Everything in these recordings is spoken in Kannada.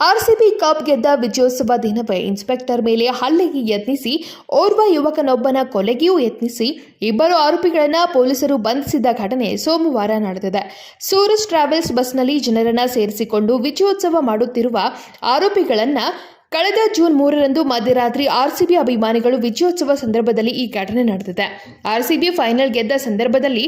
ಆರ್ಸಿಬಿ ಕಪ್ ಗೆದ್ದ ವಿಜಯೋತ್ಸವ ದಿನವೇ ಇನ್ಸ್ಪೆಕ್ಟರ್ ಮೇಲೆ ಹಲ್ಲೆಗೆ ಯತ್ನಿಸಿ, ಓರ್ವ ಯುವಕನೊಬ್ಬನ ಕೊಲೆಗೆಯೂ ಯತ್ನಿಸಿ, ಇಬ್ಬರು ಆರೋಪಿಗಳನ್ನು ಪೊಲೀಸರು ಬಂಧಿಸಿದ ಘಟನೆ ಸೋಮವಾರ ನಡೆದಿದೆ. ಸೂರಜ್ ಟ್ರಾವೆಲ್ಸ್ ಬಸ್ನಲ್ಲಿ ಜನರನ್ನ ಸೇರಿಸಿಕೊಂಡು ವಿಜಯೋತ್ಸವ ಮಾಡುತ್ತಿರುವ ಆರೋಪಿಗಳನ್ನ ಕಳೆದ ಜೂನ್ ಮೂರರಂದು ಮಧ್ಯರಾತ್ರಿ ಆರ್ಸಿಬಿ ಅಭಿಮಾನಿಗಳು ವಿಜಯೋತ್ಸವ ಸಂದರ್ಭದಲ್ಲಿ ಈ ಘಟನೆ ನಡೆದಿದೆ. ಆರ್ಸಿಬಿ ಫೈನಲ್ ಗೆದ್ದ ಸಂದರ್ಭದಲ್ಲಿ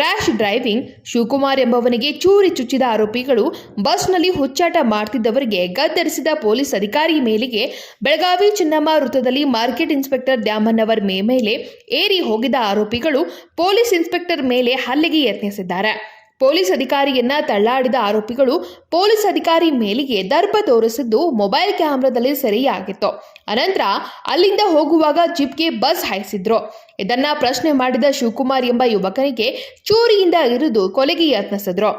ರ್ಯಾಶ್ ಡ್ರೈವಿಂಗ್, ಶಿವಕುಮಾರ್ ಎಂಬವನಿಗೆ ಚೂರಿ ಚುಚ್ಚಿದ ಆರೋಪಿಗಳು ಬಸ್ನಲ್ಲಿ ಹುಚ್ಚಾಟ ಮಾಡ್ತಿದ್ದವರಿಗೆ ಗದ್ದರಿಸಿದ ಪೊಲೀಸ್ ಅಧಿಕಾರಿ ಮೇಲೆಗೆ ಬೆಳಗಾವಿ ಚಿನ್ನಮ್ಮ ವೃತ್ತದಲ್ಲಿ ಮಾರ್ಕೆಟ್ ಇನ್ಸ್ಪೆಕ್ಟರ್ ದ್ಯಾಮನ್ನವರ್ ಮೇ ಮೇಲೆ ಏರಿ ಹೋಗಿದ್ದ ಆರೋಪಿಗಳು ಪೊಲೀಸ್ ಇನ್ಸ್ಪೆಕ್ಟರ್ ಮೇಲೆ ಹಲ್ಲೆಗೆ ಯತ್ನಿಸಿದ್ದಾರೆ. ಪೊಲೀಸ್ ಅಧಿಕಾರಿಯನ್ನ ತಳ್ಳಾಡಿದ ಆರೋಪಿಗಳು ಪೊಲೀಸ್ ಅಧಿಕಾರಿ ಮೇಲಿಗೆ ದರ್ಪ ತೋರಿಸಿದ್ದು ಮೊಬೈಲ್ ಕ್ಯಾಮ್ರಾದಲ್ಲಿ ಸೆರೆಯಾಗಿತ್ತು. ಅನಂತರ ಅಲ್ಲಿಂದ ಹೋಗುವಾಗ ಜಿಪ್ಗೆ ಬಸ್ ಹಾಯಿಸಿದ್ರು. ಇದನ್ನ ಪ್ರಶ್ನೆ ಮಾಡಿದ ಶಿವಕುಮಾರ್ ಎಂಬ ಯುವಕನಿಗೆ ಚೂರಿಯಿಂದ ಇರಿದು ಕೊಲೆಗೆ ಯತ್ನಿಸಿದ್ರು.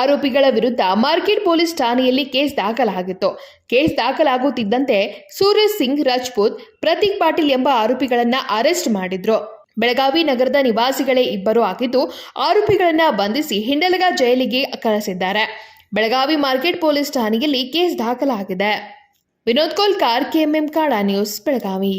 ಆರೋಪಿಗಳ ವಿರುದ್ಧ ಮಾರ್ಕೆಟ್ ಪೊಲೀಸ್ ಠಾಣೆಯಲ್ಲಿ ಕೇಸ್ ದಾಖಲಾಗಿತ್ತು. ಕೇಸ್ ದಾಖಲಾಗುತ್ತಿದ್ದಂತೆ ಸೂರ್ಯ ಸಿಂಗ್ ರಾಜ್ಪೂತ್, ಪ್ರತೀಕ್ ಪಾಟೀಲ್ ಎಂಬ ಆರೋಪಿಗಳನ್ನ ಅರೆಸ್ಟ್ ಮಾಡಿದ್ರು. ಬೆಳಗಾವಿ ನಗರದ ನಿವಾಸಿಗಳೇ ಇಬ್ಬರು ಆಗಿದ್ದು, ಆರೋಪಿಗಳನ್ನ ಬಂಧಿಸಿ ಹಿಂಡಲಗ ಜೈಲಿಗೆ ಕಳಿಸಿದ್ದಾರೆ. ಬೆಳಗಾವಿ ಮಾರ್ಕೆಟ್ ಪೊಲೀಸ್ ಠಾಣೆಯಲ್ಲಿ ಕೇಸ್ ದಾಖಲಾಗಿದೆ. Vinod Kolkar K M M काड़ा न्यूज़ बेलगामी